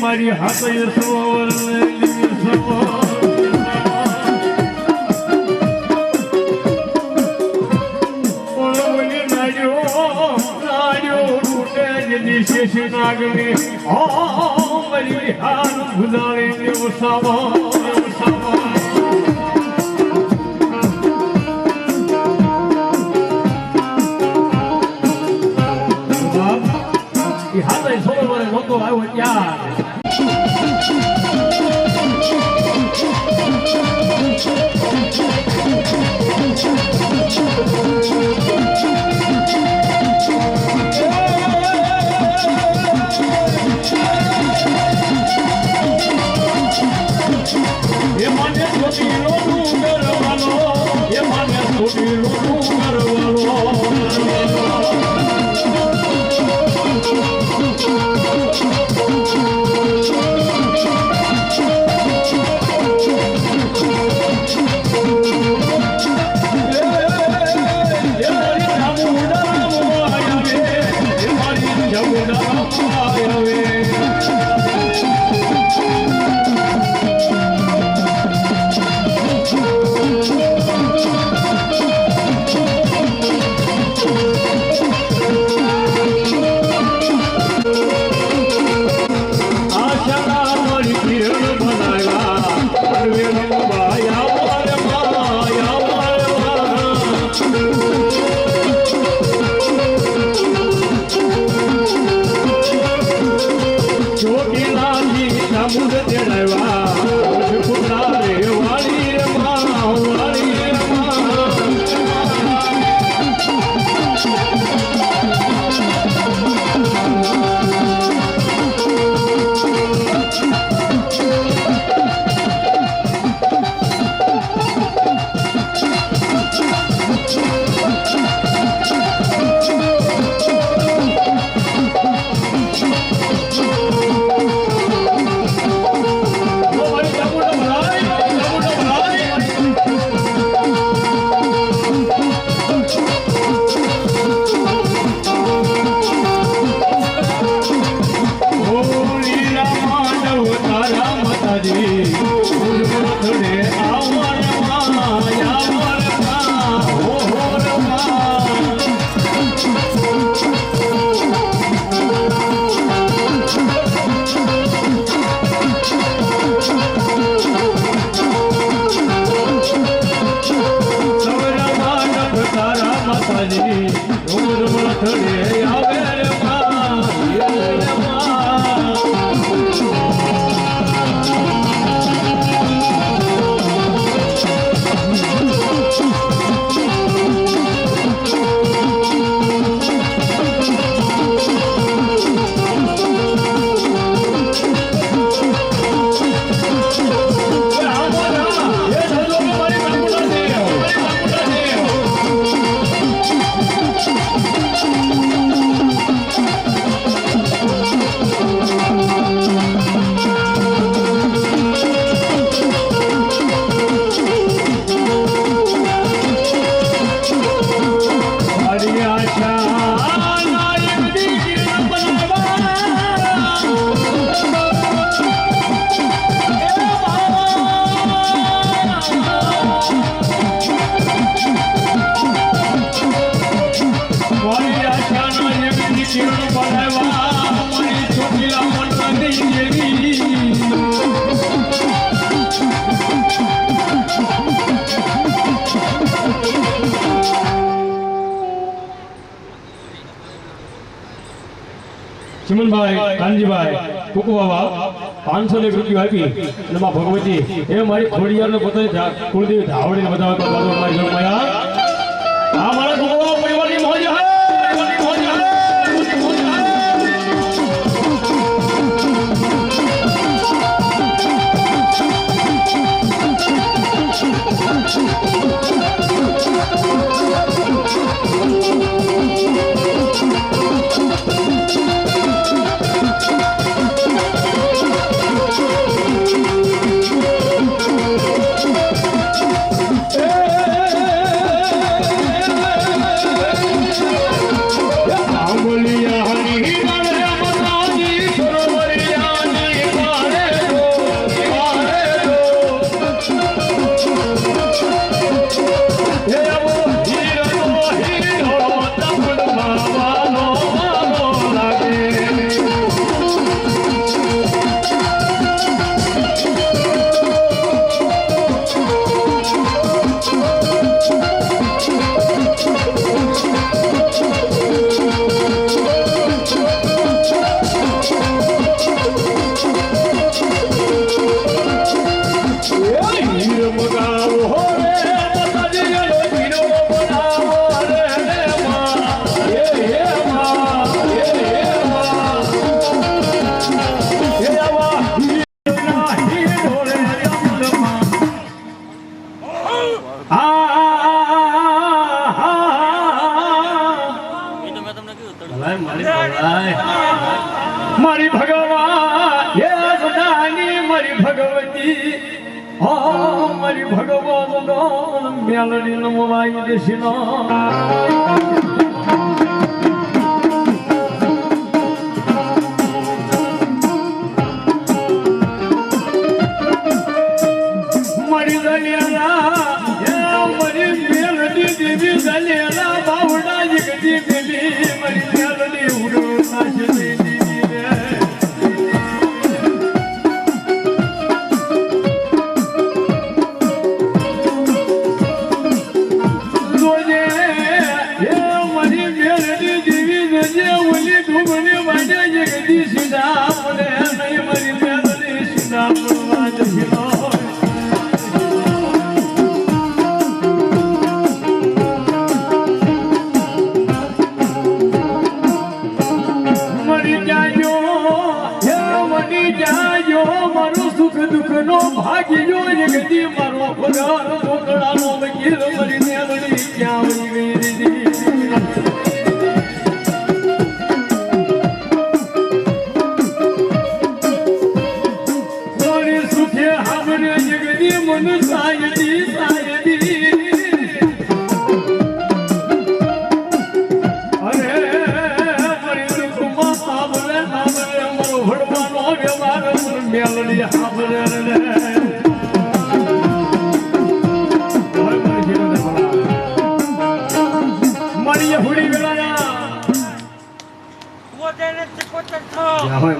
મારી હાથે સવો શેષનાગને ઓ મરી વિહાર ભુલાવે દેવસાવો દેવસાવો હાથે સોળ વરે લોકો આવ્યો ત્યાં Yeah. ચિમનભાઈ કાનજીભાઈ, કુકુબાબા પાંચસો એક રૂપિયો આપી. અને માં ભગવતી, એ મારી ખોડિયારને પોતાની કુળદેવી ધાવડીને બધા મારી ಚಾಂದಣಿಯನ್ನು ಮುಲಾಯಿಸಿನೋ ಮಡಿದಳಿಯ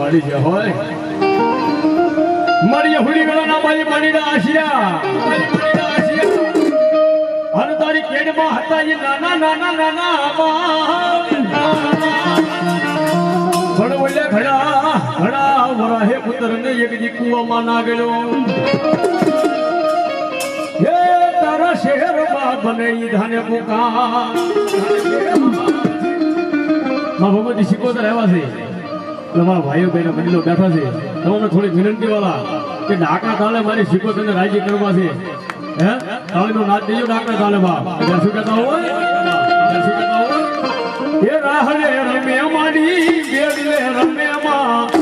મળી જ હોય મળી હુડી વેળાના મારી માનીના આશિયા અને તારી કેડમાં હતા નાના નાના નાના નાના બીજી ના ગયો હે તારા શહેરમાં બને ઈધાને પોકા મા ભગવતી શિકોતર આવ્યા છે. તમારા ભાઈઓ બહેનો વડીલો બેઠા છે. તમને થોડી વિનંતી વાળા કે ડાકા તાલે મારી શિકોતરને રાજી કરવા છે. હે? તાળીનો નાદ દેજો ડાકા તાલે બા શું કહેતા હોય? શું કહેતા હોય? હે રાહડે રમે મારી બેડલે રમે માં.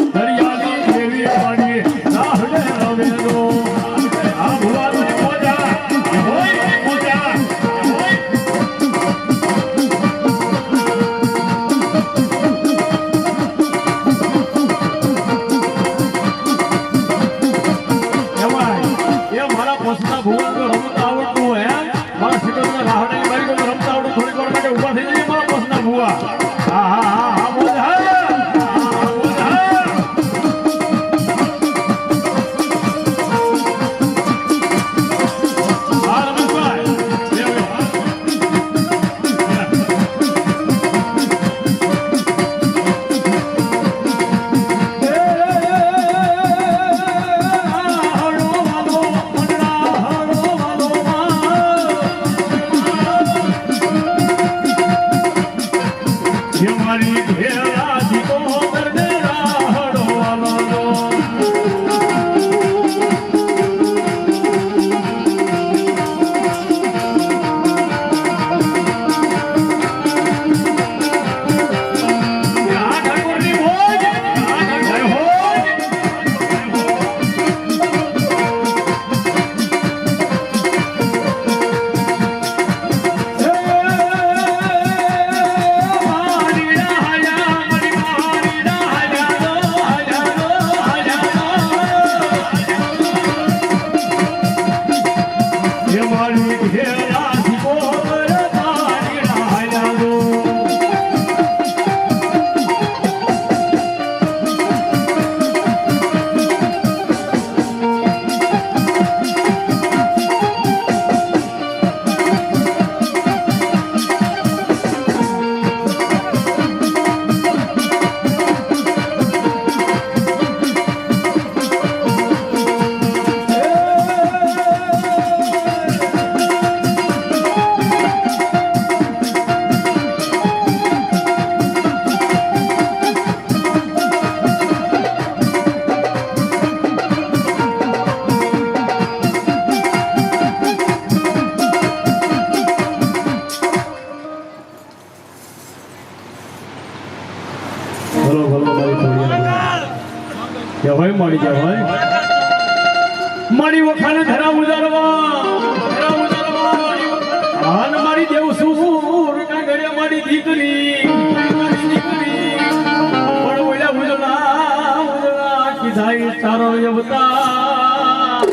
તારો અવતાર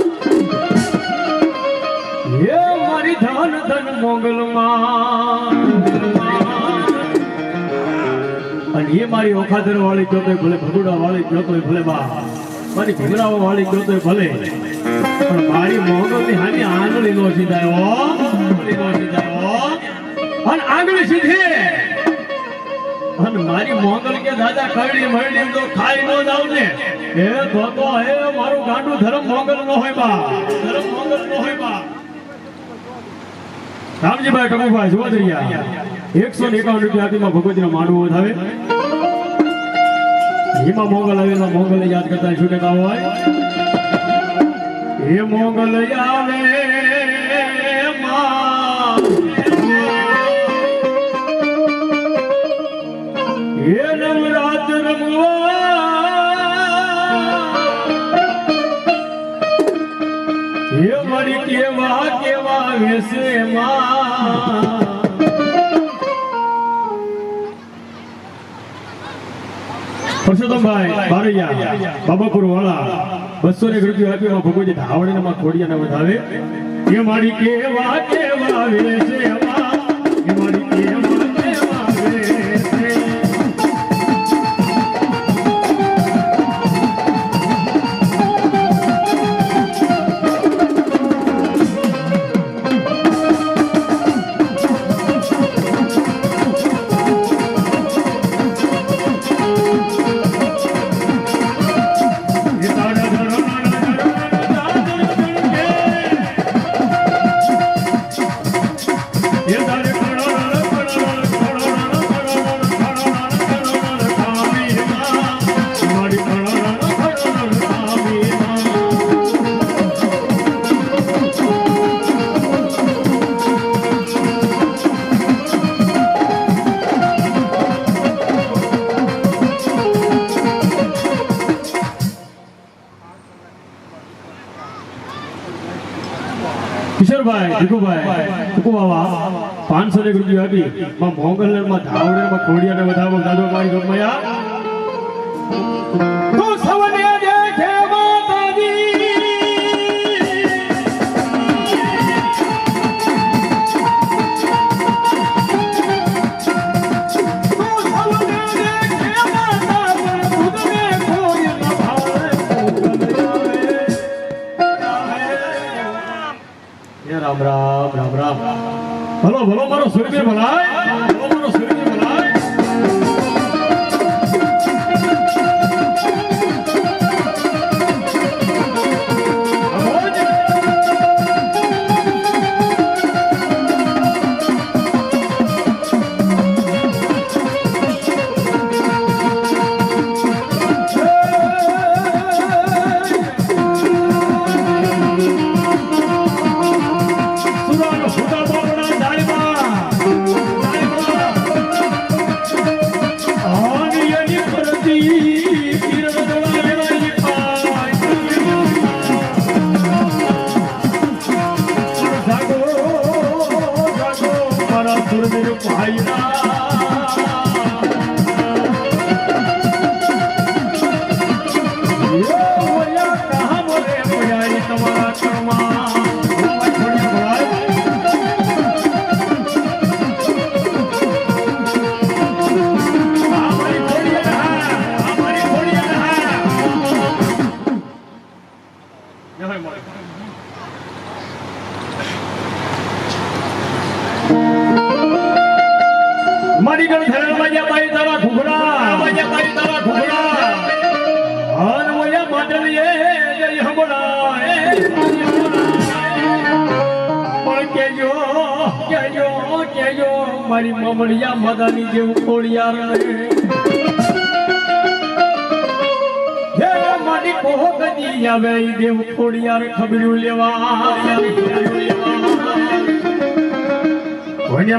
હે મારી ધન ધન મોગલમાં. અને એ મારી ઓખાદર વાળી તોય ભલે ભગુડા વાળી તોય ભલે બા મારી ઘૂઘરાઓ વાળી તોય ભલે. પણ મારી હાની આંગળી નો સીધાયો હો આંગળી નો સીધાય. અને આંગળી સીધે. અને મારી મોગલ કે દાદા કરડી મરડી તો ખાઈ નો જાવ ને એ તો તો હે મારું ગાંડું, ધર્મ મોગલ નો હોય બા. ધર્મ મોગલ નો હોય બા. રામજીભાઈ ટમુભાઈ જોવા એકસો ને એકાવન રૂપિયા આપીમાં ભગવતીનો માંડવો વધાવે. હિમા મોગલ આવેલા મોગલ યાદ કરતા શું કહેતા હોય? હે મોગલ આવે માં. હે નવરાત રમવા વેસે માં પરસોત્તમભાઈ બાબાપુર વાળા બસો ને રૂપિયા આપ્યો ભગવતી ધાવડે માં ખોડિયાને વધાવે. એ મારી કેવા કેવા વેસે કિશોરભાઈ ભીખુભાઈ ભીખુબાવા પાંચસો ને રૂપિયા આપી માં મોગલ માં ધાવડે માં ખોડિયાને બધા દાદો મારી ગમયા ભલો ભલો મારો સૂર્ય ભલાય. કેજો મારી મમડિયા મદાની જેવું ખોડિયાર રે મારી કોહો ગદી આવે દેવ ખબરું લેવા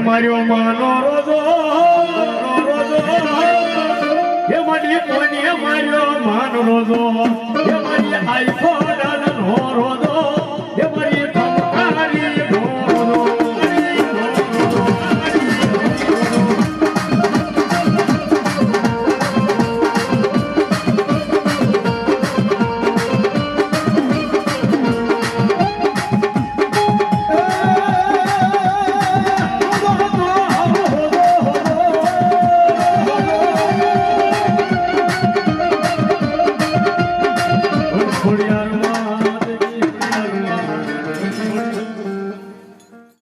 માર્યો માનો રોજો રોજો. હે મારી કોને માર્યો માનો રોજો. હે મારી આઈફોન